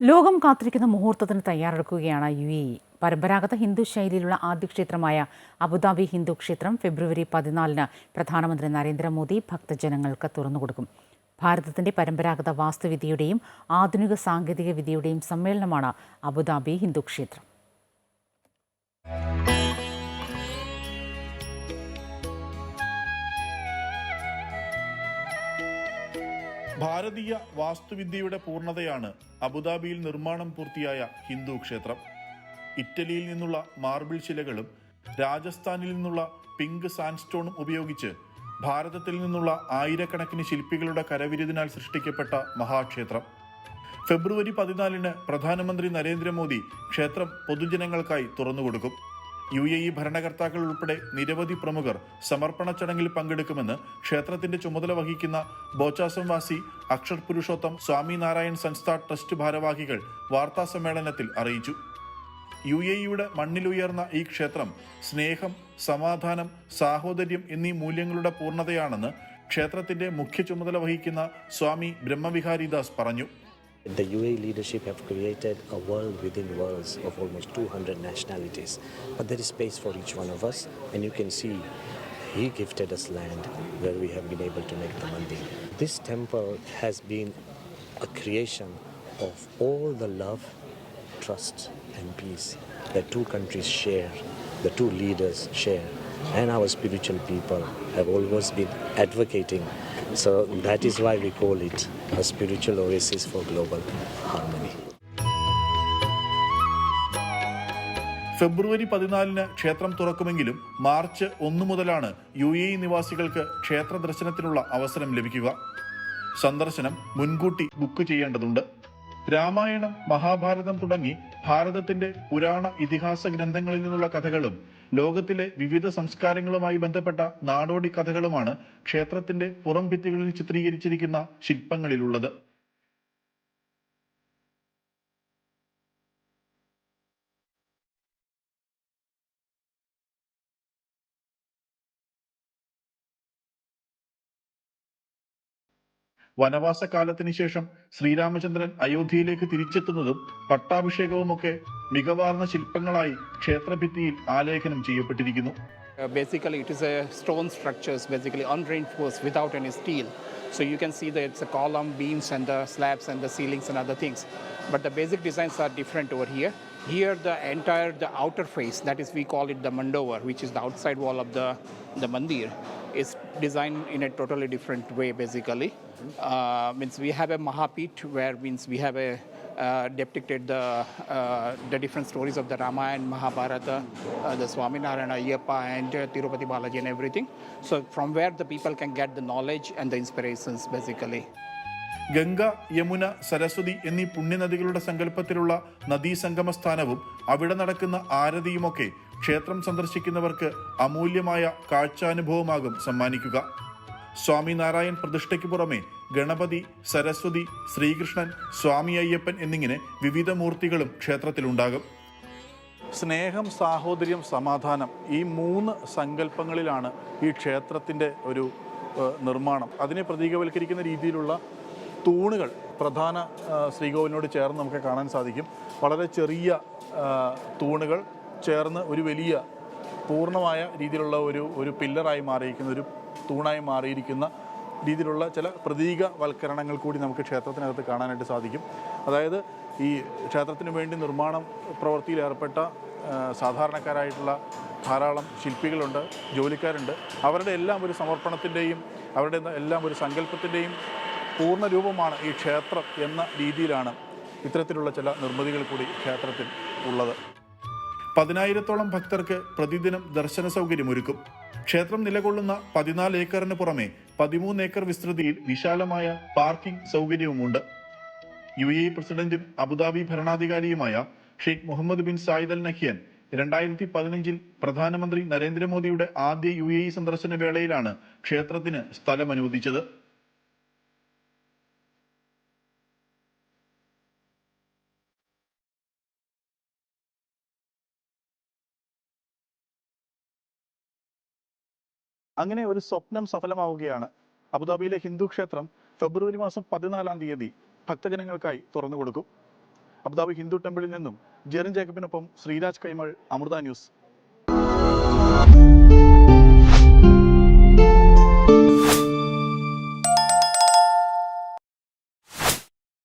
ലോകം കാത്തിരിക്കുന്ന മുഹൂർത്തത്തിന് തയ്യാറെടുക്കുകയാണ് യു എ ഇ. പരമ്പരാഗത ഹിന്ദു ശൈലിയിലുള്ള ആദ്യ ക്ഷേത്രമായ അബുദാബി ഹിന്ദു ക്ഷേത്രം ഫെബ്രുവരി പതിനാലിന് പ്രധാനമന്ത്രി നരേന്ദ്രമോദി ഭക്തജനങ്ങൾക്ക് തുറന്നുകൊടുക്കും. ഭാരതത്തിന്റെ പരമ്പരാഗത വാസ്തുവിദ്യയുടെയും ആധുനിക സാങ്കേതിക വിദ്യയുടെയും സമ്മേളനമാണ് അബുദാബി ഹിന്ദു ക്ഷേത്രം. ഭാരതീയ വാസ്തുവിദ്യയുടെ പൂർണതയാണ് അബുദാബിയിൽ നിർമ്മാണം പൂർത്തിയായ ഹിന്ദു ക്ഷേത്രം. ഇറ്റലിയിൽ നിന്നുള്ള മാർബിൾ ശിലകളും രാജസ്ഥാനിൽ നിന്നുള്ള പിങ്ക് സാൻഡ്സ്റ്റോണും ഉപയോഗിച്ച് ഭാരതത്തിൽ നിന്നുള്ള ആയിരക്കണക്കിന് ശില്പികളുടെ കരവിരുതിനാൽ സൃഷ്ടിക്കപ്പെട്ട മഹാക്ഷേത്രം. ഫെബ്രുവരി പതിനാലിന് പ്രധാനമന്ത്രി നരേന്ദ്രമോദി ക്ഷേത്രം പൊതുജനങ്ങൾക്കായി തുറന്നുകൊടുക്കും. യു എ ഇ ഭരണകർത്താക്കൾ ഉൾപ്പെടെ നിരവധി പ്രമുഖർ സമർപ്പണ ചടങ്ങിൽ പങ്കെടുക്കുമെന്ന് ക്ഷേത്രത്തിന്റെ ചുമതല വഹിക്കുന്ന ബോച്ചാസം വാസി അക്ഷർ പുരുഷോത്തം സ്വാമിനാരായൺ സംസ്ഥാ ട്രസ്റ്റ് ഭാരവാഹികൾ വാർത്താ സമ്മേളനത്തിൽ അറിയിച്ചു. യു എ ഇയുടെ മണ്ണിലുയർന്ന ഈ ക്ഷേത്രം സ്നേഹം സമാധാനം സാഹോദര്യം എന്നീ മൂല്യങ്ങളുടെ പൂർണതയാണെന്ന് ക്ഷേത്രത്തിന്റെ മുഖ്യ ചുമതല വഹിക്കുന്ന സ്വാമി ബ്രഹ്മവിഹാരിദാസ് പറഞ്ഞു. The UAE leadership have created a world within worlds of almost 200 nationalities. But there is space for each one of us, and you can see he gifted us land where we have been able to make the mandir. This temple has been a creation of all the love, trust, and peace that two countries share, the two leaders share, and our spiritual people have always been advocating. So that is why we call it a spiritual oasis for global harmony. ഫെബ്രുവരി പതിനാലിന് ക്ഷേത്രം തുറക്കുമെങ്കിലും March ഒന്ന് മുതലാണ് U A നിവാസികൾക്ക് ക്ഷേത്ര ദർശനത്തിനുള്ള അവസരം ലഭിക്കുക സന്ദർശനം മുൻകൂട്ടി ബുക്ക് ചെയ്യേണ്ടതുണ്ട് രാമായണം മഹാഭാരതം തുടങ്ങി ഭാരതത്തിന്റെ പുരാണ ഇതിഹാസ ഗ്രന്ഥങ്ങളിൽ നിന്നുള്ള കഥകളും ലോകത്തിലെ വിവിധ സംസ്കാരങ്ങളുമായി ബന്ധപ്പെട്ട നാടോടി കഥകളുമാണ് ക്ഷേത്രത്തിന്റെ പുറം ഭിത്തികളിൽ ചിത്രീകരിച്ചിരിക്കുന്ന ശില്പങ്ങളിലുള്ളത്. വനവാസ കാലത്തിന് ശേഷം ശ്രീരാമചന്ദ്രൻ അയോധ്യയിലേക്ക് തിരിച്ചെത്തുന്നതും പട്ടാഭിഷേകവുമൊക്കെ മികവാർന്ന ശില്പങ്ങളായി ക്ഷേത്രഭിത്തിയിൽ ആലേഖനം ചെയ്യപ്പെട്ടിരിക്കുന്നു Uh, basically, it is a stone structures, basically unreinforced without any steel. So you can see that it's a column, beams, and the slabs and the ceilings and other things. But the basic designs are different over here. Here, the entire the outer face, that is we call it the mandover, which is the outside wall of the the mandir, is designed in a totally different way. Basically, uh, means we have a mahapit where means we have a uh, depicted the uh, the different stories of the Ramayana, Mahabharata, uh, the Swaminarayana, Ayyappa, and uh, Tirupati Balaji, and everything. So from where the people can get the knowledge and the inspirations, basically. Ganga Yamuna Saraswati എന്നീ പുണ്യനദികളുടെ സങ്കല്പത്തിലുള്ള നദീസംഗമ സ്ഥാനവും അവിടെ നടക്കുന്ന ആരതിയുമൊക്കെ ക്ഷേത്രം സന്ദർശിക്കുന്നവർക്ക് അമൂല്യമായ കാഴ്ചാനുഭവമാകും സമ്മാനിക്കുക. സ്വാമി നാരായൺ പ്രതിഷ്ഠയ്ക്ക് പുറമെ ഗണപതി സരസ്വതി ശ്രീകൃഷ്ണൻ സ്വാമി അയ്യപ്പൻ എന്നിങ്ങനെ വിവിധ മൂർത്തികളും ക്ഷേത്രത്തിലുണ്ടാകും. സ്നേഹം സാഹോദര്യം സമാധാനം ഈ മൂന്ന് സങ്കല്പങ്ങളിലാണ് ഈ ക്ഷേത്രത്തിന്റെ ഒരു നിർമ്മാണം. അതിനെ പ്രതീകവൽക്കരിക്കുന്ന രീതിയിലുള്ള തൂണുകൾ പ്രധാന ശ്രീകോവിലിനോട് ചേർന്ന് നമുക്ക് കാണാൻ സാധിക്കും. വളരെ ചെറിയ തൂണുകൾ ചേർന്ന് ഒരു വലിയ പൂർണമായ രീതിയിലുള്ള ഒരു ഒരു പില്ലറായി മാറിയിരിക്കുന്ന ഒരു തൂണായി മാറിയിരിക്കുന്ന രീതിയിലുള്ള ചില പ്രതീകവൽക്കരണങ്ങൾ കൂടി നമുക്ക് ക്ഷേത്രത്തിനകത്ത് കാണാനായിട്ട് സാധിക്കും. അതായത് ഈ ക്ഷേത്രത്തിന് വേണ്ടി നിർമ്മാണം പ്രവൃത്തിയിൽ ഏർപ്പെട്ട സാധാരണക്കാരായിട്ടുള്ള ധാരാളം ശില്പികളുണ്ട് ജോലിക്കാരുണ്ട്. അവരുടെ എല്ലാം ഒരു സമർപ്പണത്തിന്റെയും അവരുടെ എല്ലാം ഒരു സങ്കല്പത്തിന്റെയും പൂർണ രൂപമാണ് ഈ ക്ഷേത്രം എന്ന രീതിയിലാണ് ഇത്തരത്തിലുള്ള ചില നിർമ്മിതികൾ കൂടി ക്ഷേത്രത്തിൽ ഉള്ളത്. പതിനായിരത്തോളം ഭക്തർക്ക് പ്രതിദിനം ദർശന സൗകര്യമൊരുക്കും ക്ഷേത്രം നിലകൊള്ളുന്ന പതിനാല് ഏക്കറിന് പുറമെ പതിമൂന്ന് ഏക്കർ വിസ്തൃതിയിൽ വിശാലമായ പാർക്കിംഗ് സൗകര്യവുമുണ്ട്. യു എ പ്രസിഡന്റും Abu Dhabi ഭരണാധികാരിയുമായ Sheikh Mohammed bin Zayed Al Nahyan രണ്ടായിരത്തി പതിനഞ്ചിൽ പ്രധാനമന്ത്രി നരേന്ദ്രമോദിയുടെ ആദ്യ യു എ സന്ദർശന വേളയിലാണ് ക്ഷേത്രത്തിന് സ്ഥലം അനുവദിച്ചത് അങ്ങനെ ഒരു സ്വപ്നം സഫലമാവുകയാണ്. അബുദാബിയിലെ ഹിന്ദു ക്ഷേത്രം ഫെബ്രുവരി മാസം പതിനാലാം തീയതി ഭക്തജനങ്ങൾക്കായി തുറന്നു കൊടുക്കും അബുദാബി ഹിന്ദു ടെമ്പിളിൽ നിന്നും ജെറിൻ ജേക്കബിനൊപ്പം ശ്രീരാജ് കൈമൾ അമൃത ന്യൂസ്.